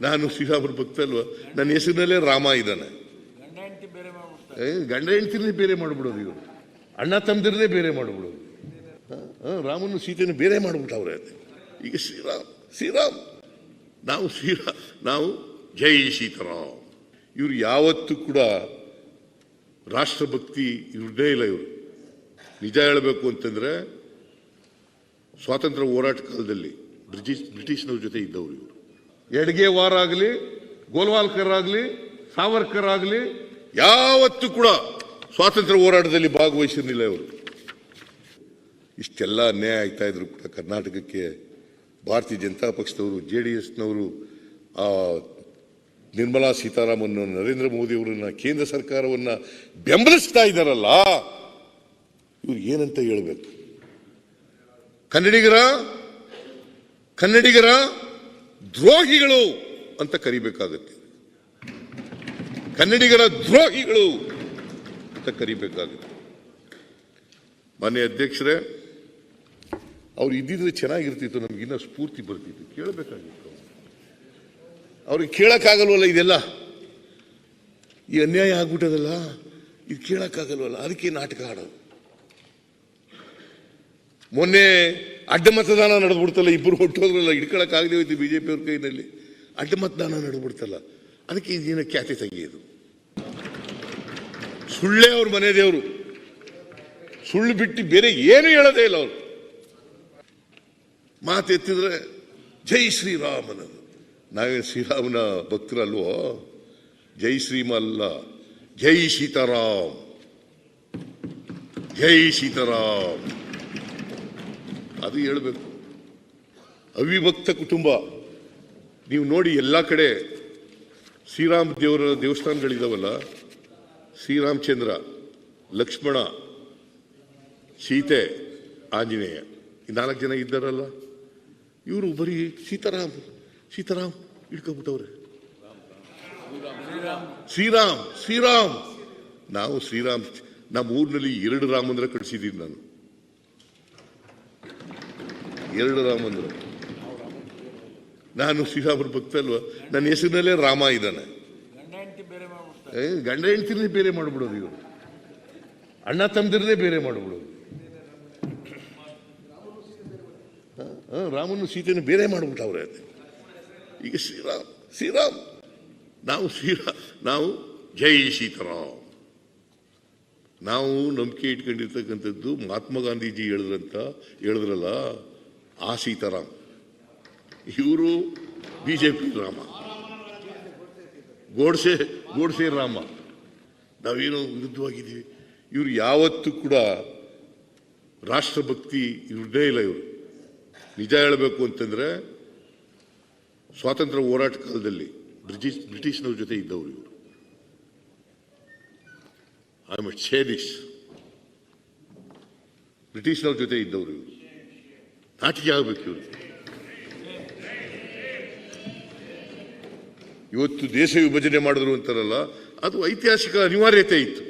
ನಾನು ಶ್ರೀರಾಮರ ಭಕ್ತ ಅಲ್ವಾ? ನನ್ನ ಹೆಸರಿನಲ್ಲೇ ರಾಮ ಇದ್ದಾನೆ. ಗಂಡ ಹೆಂಡ್ತಿನೇ ಬೇರೆ ಮಾಡ್ಬಿಡೋದು ಇವರು. ಅಣ್ಣ ತಮ್ಮದಿರನ್ನೇ ಬೇರೆ ಮಾಡಿಬಿಡೋದು. ರಾಮನು ಸೀತೆಯನ್ನು ಬೇರೆ ಮಾಡ್ಬಿಟ್ಟವ್ರೆ ಈಗ ಶ್ರೀರಾಮ್ ಶ್ರೀರಾಮ್, ನಾವು ಶ್ರೀರಾಮ್ ನಾವು ಜೈ ಸೀತಾರಾಮ್. ಇವರು ಯಾವತ್ತೂ ಕೂಡ ರಾಷ್ಟ್ರಭಕ್ತಿ ಇವ್ರದೇ ಇಲ್ಲ ಇವರು. ನಿಜ ಹೇಳಬೇಕು ಅಂತಂದ್ರೆ, ಸ್ವಾತಂತ್ರ್ಯ ಹೋರಾಟ ಕಾಲದಲ್ಲಿ ಬ್ರಿಟಿಷ್, ಬ್ರಿಟಿಷ್ನವ್ರ ಜೊತೆ ಇದ್ದವರು ಇವರು. ಎಡ್ಗೆ ವಾರ ಆಗಲಿ ಗೋಲ್ವಾಲ್ಕರ್ ಆಗಲಿ ಸಾವರ್ಕರ್ ಆಗಲಿ ಯಾವತ್ತೂ ಕೂಡ ಸ್ವಾತಂತ್ರ್ಯ ಹೋರಾಟದಲ್ಲಿ ಭಾಗವಹಿಸಿರಲಿಲ್ಲ ಇವರು. ಇಷ್ಟೆಲ್ಲ ಅನ್ಯಾಯ ಆಗ್ತಾ ಇದ್ರು ಕೂಡ ಕರ್ನಾಟಕಕ್ಕೆ ಭಾರತೀಯ ಜನತಾ ಪಕ್ಷದವರು, ಜೆ ಡಿ ಎಸ್ನವರು ನಿರ್ಮಲಾ ಸೀತಾರಾಮನ್, ನರೇಂದ್ರ ಮೋದಿ ಅವರನ್ನ ಕೇಂದ್ರ ಸರ್ಕಾರವನ್ನ ಬೆಂಬಲಿಸ್ತಾ ಇದ್ದಾರಲ್ಲ, ಇವ್ರು ಏನಂತ ಹೇಳ್ಬೇಕು? ಕನ್ನಡಿಗರ ಕನ್ನಡಿಗರ ದ್ರೋಹಿಗಳು ಅಂತ ಕರಿಬೇಕಾಗುತ್ತೆ. ಕನ್ನಡಿಗರ ದ್ರೋಹಿಗಳು ಅಂತ ಕರಿಬೇಕಾಗುತ್ತೆ. ಮಾನ್ಯ ಅಧ್ಯಕ್ಷರೇ, ಅವ್ರು ಇದ್ದಿದ್ರೆ ಚೆನ್ನಾಗಿರ್ತಿತ್ತು, ನಮ್ಗೆ ಇನ್ನೂ ಸ್ಫೂರ್ತಿ ಬರ್ತಿತ್ತು. ಕೇಳಬೇಕಾಗಿತ್ತು ಅವ್ರಿಗೆ ಕೇಳೋಕ್ಕಾಗಲ್ವಲ್ಲ ಇದೆಲ್ಲ? ಈ ಅನ್ಯಾಯ ಆಗ್ಬಿಟ್ಟದಲ್ಲ? ಇದು ಕೇಳೋಕ್ಕಾಗಲ್ವಲ್ಲ? ಅದಕ್ಕೆ ನಾಟಕ ಆಡೋದು. ಮೊನ್ನೆ ಅಡ್ಡ ಮತದಾನ ನಡೆದ್ಬಿಡ್ತಲ್ಲ ಇಬ್ಬರು ಹೊಟ್ಟೋದ್ರಲ್ಲ ಹಿಡ್ಕೊಳಕ್ಕಾಗದೆ ಹೋಯ್ತು ಬಿಜೆಪಿ ಅವ್ರ ಕೈನಲ್ಲಿ. ಅಡ್ಡ ಮತದಾನ ನಡೆದ್ಬಿಡ್ತಲ್ಲ, ಅದಕ್ಕೆ ಇದೇನ ಖ್ಯಾತಿ ತೆಗೆಯೋದು. ಸುಳ್ಳೇ ಅವ್ರ ಮನೆ ದೇವರು. ಸುಳ್ಳು ಬಿಟ್ಟು ಬೇರೆ ಏನು ಹೇಳೋದೇ ಇಲ್ಲ ಅವರು. ಮಾತೆತ್ತಿದ್ರೆ ಜೈ ಶ್ರೀರಾಮನ. ನಾವೇ ಶ್ರೀರಾಮನ ಭಕ್ತರಲ್ವೋ? ಜೈ ಶ್ರೀಮಲ್ಲ, ಜೈ ಸೀತಾರಾಮ್. ಜೈ ಸೀತಾರಾಮ್. ಅದು ಹೇಳಬೇಕು. ಅವಿಭಕ್ತ ಕುಟುಂಬ. ನೀವು ನೋಡಿ ಎಲ್ಲ ಕಡೆ ಶ್ರೀರಾಮ ದೇವರ ದೇವಸ್ಥಾನಗಳಿದಾವಲ್ಲ, ಶ್ರೀರಾಮಚಂದ್ರ, ಲಕ್ಷ್ಮಣ, ಸೀತೆ, ಆಂಜನೇಯ, ಈ ನಾಲ್ಕು ಜನ ಇದ್ದಾರಲ್ಲ, ಇವರು ಬರೀ ಸೀತಾರಾಮ್ ಸೀತಾರಾಮ್ ಇಟ್ಕೊಬಿಟ್ಟವ್ರೆ ಶ್ರೀರಾಮ್ ಶ್ರೀರಾಮ್ ನಾವು ಶ್ರೀರಾಮ್ ನಮ್ಮ ಊರಿನಲ್ಲಿ ಎರಡು ರಾಮಂದ್ರ ಕಳಿಸಿದ್ದೀನಿ ನಾನು. ಎರಡು ರಾಮಂದ್ರ. ನಾನು ಶ್ರೀರಾಮರ ಭಕ್ತ ಅಲ್ವಾ? ನನ್ನ ಹೆಸರಿನಲ್ಲೇ ರಾಮ ಇದ್ದಾನೆ. ಗಂಡ ಹೆಂಡ್ತಿರ್ನೇ ಬೇರೆ ಮಾಡ್ಬಿಡೋದು ಇವರು. ಅಣ್ಣ ತಂದಿರದೇ ಬೇರೆ ಮಾಡ್ಬಿಡೋದು. ರಾಮನು ಸೀತೆಯನ್ನು ಬೇರೆ ಮಾಡ್ಬಿಟ್ಟವ್ರೆ ಈಗ ಶ್ರೀರಾಮ್ ಶ್ರೀರಾಮ್, ನಾವು ಶ್ರೀರಾಮ್ ನಾವು ಜೈ ಸೀತಾರಾಮ್. ನಾವು ನಂಬಿಕೆ ಇಟ್ಕೊಂಡಿರ್ತಕ್ಕಂಥದ್ದು ಮಹಾತ್ಮ ಗಾಂಧೀಜಿ ಹೇಳಿದ್ರಂತ, ಹೇಳಿದ್ರಲ್ಲ? ಆ ಸೀತಾರಾಮ್ ಇವರು B J P Rama. Godse Godse Rama. ನಾವೇನೋ ವಿರುದ್ಧವಾಗಿದ್ದೀವಿ. ಇವರು ಯಾವತ್ತೂ ಕೂಡ ರಾಷ್ಟ್ರಭಕ್ತಿ ಇವ್ರದ್ದೇ ಇಲ್ಲ ಇವರು. ನಿಜ ಹೇಳಬೇಕು ಅಂತಂದರೆ ಸ್ವಾತಂತ್ರ್ಯ ಹೋರಾಟ ಕಾಲದಲ್ಲಿ ಬ್ರಿಟಿಷ್, ಬ್ರಿಟಿಷ್ನವ್ರ ಜೊತೆ ಇದ್ದವರು ಇವರು. ಐ ಶೇ ದಿಸ್ ಬ್ರಿಟಿಷ್ನವ್ರ ಜೊತೆ ಇದ್ದವರು ಇವರು. ನಾಟಿಗೆ ಇವತ್ತು ದೇಶ ವಿಭಜನೆ ಮಾಡಿದ್ರು ಅಂತಾರಲ್ಲ? ಅದು ಐತಿಹಾಸಿಕ ಅನಿವಾರ್ಯತೆ ಇತ್ತು.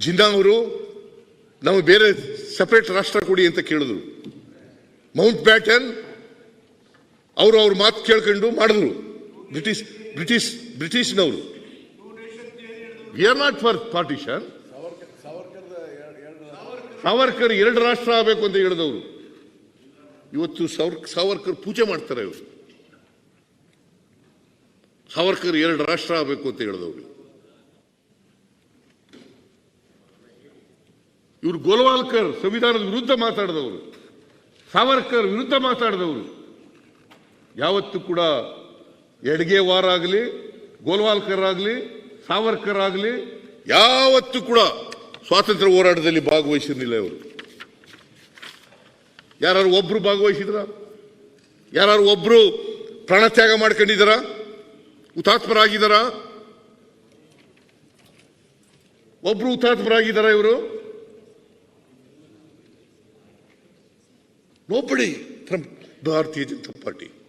ಜಿನ್ನಾ ಅವರು, ನಾವು ಬೇರೆ ಸಪರೇಟ್ ರಾಷ್ಟ್ರ ಕೊಡಿ ಅಂತ ಕೇಳಿದ್ರು. ಮೌಂಟ್ ಬ್ಯಾಟನ್ ಅವರು ಅವ್ರ ಮಾತು ಕೇಳ್ಕೊಂಡು ಮಾಡಿದ್ರು. British British, ಬ್ರಿಟಿಷ್ನವರು. We are not for partition Savarkar ಎರಡು ರಾಷ್ಟ್ರ ಆಗಬೇಕು ಅಂತ ಹೇಳಿದವರು. ಇವತ್ತು ಸಾವರ್ ಸಾವರ್ಕರ್ ಪೂಜೆ ಮಾಡ್ತಾರೆ ಇವರು. ಸಾವರ್ಕರ್ ಎರಡು ರಾಷ್ಟ್ರ ಆಗಬೇಕು ಅಂತ ಹೇಳಿದವರು. ಇವರು ಗೋಲ್ವಾಲ್ಕರ್ ಸಂವಿಧಾನದ ವಿರುದ್ಧ ಮಾತಾಡಿದವರು. ಸಾವರ್ಕರ್ ವಿರುದ್ಧ ಮಾತಾಡಿದವರು. ಯಾವತ್ತೂ ಕೂಡ ಎಡ್ಗೆ ವಾರ ಆಗಲಿ, ಗೋಲ್ವಾಲ್ಕರ್ ಆಗಲಿ, ಸಾವರ್ಕರ್ ಆಗಲಿ, ಯಾವತ್ತೂ ಕೂಡ ಸ್ವಾತಂತ್ರ್ಯ ಹೋರಾಟದಲ್ಲಿ ಭಾಗವಹಿಸಿರಲಿಲ್ಲ ಇವರು ಯಾರು ಒಬ್ರು ಭಾಗವಹಿಸಿದ್ರ? ಯಾರು ಒಬ್ರು ಪ್ರಾಣತ್ಯಾಗ ಮಾಡ್ಕೊಂಡಿದ್ದಾರ ಹುತಾತ್ಮರಾಗಿದ್ದಾರ ಒಬ್ರು ಹುತಾತ್ಮರಾಗಿದ್ದಾರ ಇವರು? ನೋಬಡಿ ಫ್ರಮ್ ಭಾರತೀಯ ಜನತಾ ಪಾರ್ಟಿ.